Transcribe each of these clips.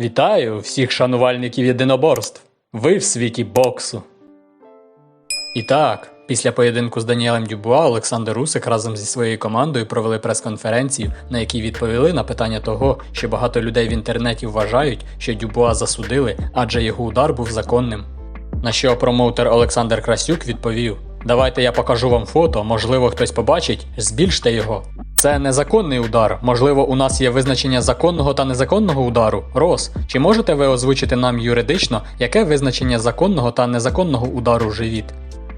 Вітаю всіх шанувальників єдиноборств. Ви в світі боксу. І так, після поєдинку з Даніелем Дюбуа Олександр Русик разом зі своєю командою провели прес-конференцію, на якій відповіли на питання того, що багато людей в інтернеті вважають, що Дюбуа засудили, адже його удар був законним. На що промоутер Олександр Красюк відповів: Давайте я покажу вам фото, можливо, хтось побачить, збільште його. Це незаконний удар. Можливо, у нас є визначення законного та незаконного удару. Рос, чи можете ви озвучити нам юридично, яке визначення законного та незаконного удару живіт?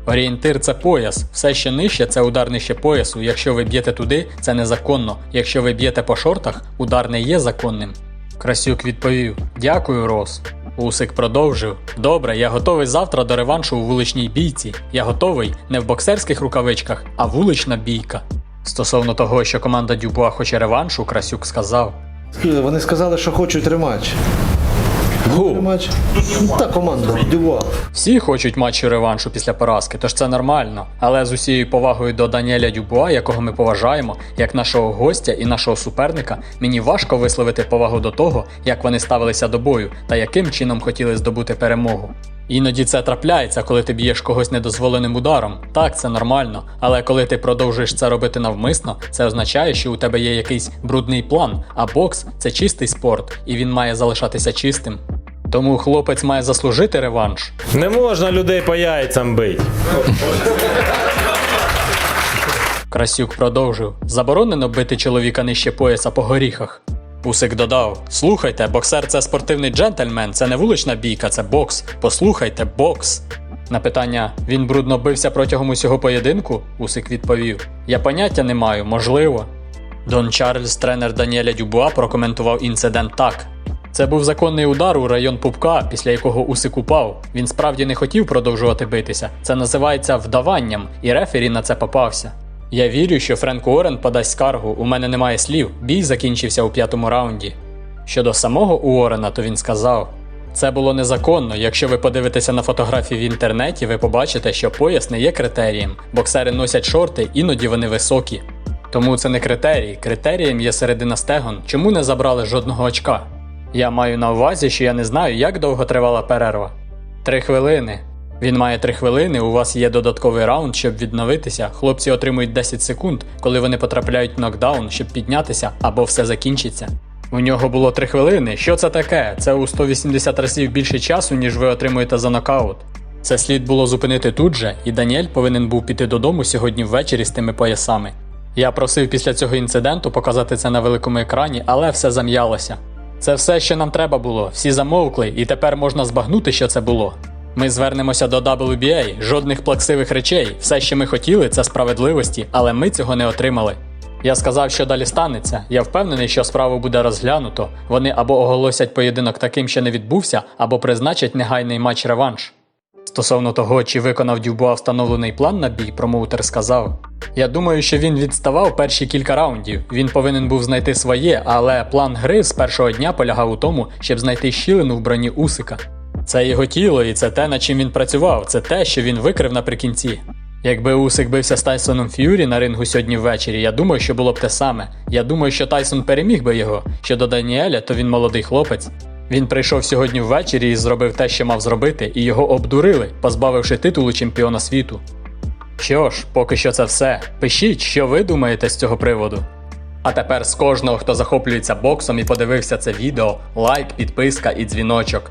Орієнтир це пояс. Все що нижче це удар нижче поясу. Якщо ви б'єте туди, це незаконно. Якщо ви б'єте по шортах, удар не є законним. Красюк відповів: Дякую, Рос. Усик продовжив: Добре, я готовий завтра до реваншу у вуличній бійці. Я готовий не в боксерських рукавичках, а вулична бійка. Стосовно того, що команда Дюбуа хоче реваншу, Красюк сказав: Вони сказали, що хочуть рематч. Рематч? Ну, Та команда, Дюва. Всі хочуть матчу реваншу після поразки, тож це нормально. Але з усією повагою до Даніеля Дюбуа, якого ми поважаємо, як нашого гостя і нашого суперника, мені важко висловити повагу до того, як вони ставилися до бою та яким чином хотіли здобути перемогу. Іноді це трапляється, коли ти б'єш когось недозволеним ударом. Так, це нормально. Але коли ти продовжуєш це робити навмисно, це означає, що у тебе є якийсь брудний план, а бокс це чистий спорт, і він має залишатися чистим. Тому хлопець має заслужити реванш. Не можна людей по яйцям бить. Красюк продовжив: заборонено бити чоловіка нижче пояса по горіхах. Усик додав: Слухайте, боксер це спортивний джентльмен, це не вулична бійка, це бокс. Послухайте, бокс. На питання він брудно бився протягом усього поєдинку? Усик відповів: Я поняття не маю, можливо. Дон Чарльз, тренер Даніеля Дюбуа, прокоментував інцидент так. Це був законний удар у район пупка, після якого Усик упав. Він справді не хотів продовжувати битися. Це називається вдаванням, і рефері на це попався. Я вірю, що Френк Уоррен подасть скаргу. У мене немає слів. Бій закінчився у п'ятому раунді. Щодо самого Уоррена, то він сказав: це було незаконно. Якщо ви подивитеся на фотографії в інтернеті, ви побачите, що пояс не є критерієм. Боксери носять шорти, іноді вони високі. Тому це не критерій. Критерієм є середина стегон. Чому не забрали жодного очка? Я маю на увазі, що я не знаю, як довго тривала перерва. Три хвилини. Він має три хвилини, у вас є додатковий раунд, щоб відновитися. Хлопці отримують 10 секунд, коли вони потрапляють в нокдаун, щоб піднятися або все закінчиться. У нього було 3 хвилини. Що це таке? Це у 180 разів більше часу, ніж ви отримуєте за нокаут. Це слід було зупинити тут же, і Даніель повинен був піти додому сьогодні ввечері з тими поясами. Я просив після цього інциденту показати це на великому екрані, але все зам'ялося. Це все, що нам треба було. Всі замовкли, і тепер можна збагнути, що це було. Ми звернемося до WBA, жодних плаксивих речей. Все, що ми хотіли, це справедливості, але ми цього не отримали. Я сказав, що далі станеться. Я впевнений, що справу буде розглянуто. Вони або оголосять поєдинок таким, що не відбувся, або призначать негайний матч реванш. Стосовно того, чи виконав Дюбуа встановлений план на бій, промоутер сказав: Я думаю, що він відставав перші кілька раундів. Він повинен був знайти своє, але план гри з першого дня полягав у тому, щоб знайти щілину в броні Усика. Це його тіло, і це те, над чим він працював, це те, що він викрив наприкінці. Якби Усик бився з Тайсоном Ф'юрі на рингу сьогодні ввечері, я думаю, що було б те саме. Я думаю, що Тайсон переміг би його. Щодо Даніеля, то він молодий хлопець. Він прийшов сьогодні ввечері і зробив те, що мав зробити, і його обдурили, позбавивши титулу чемпіона світу. Що ж, поки що це все. Пишіть, що ви думаєте з цього приводу. А тепер з кожного, хто захоплюється боксом і подивився це відео, лайк, підписка і дзвіночок.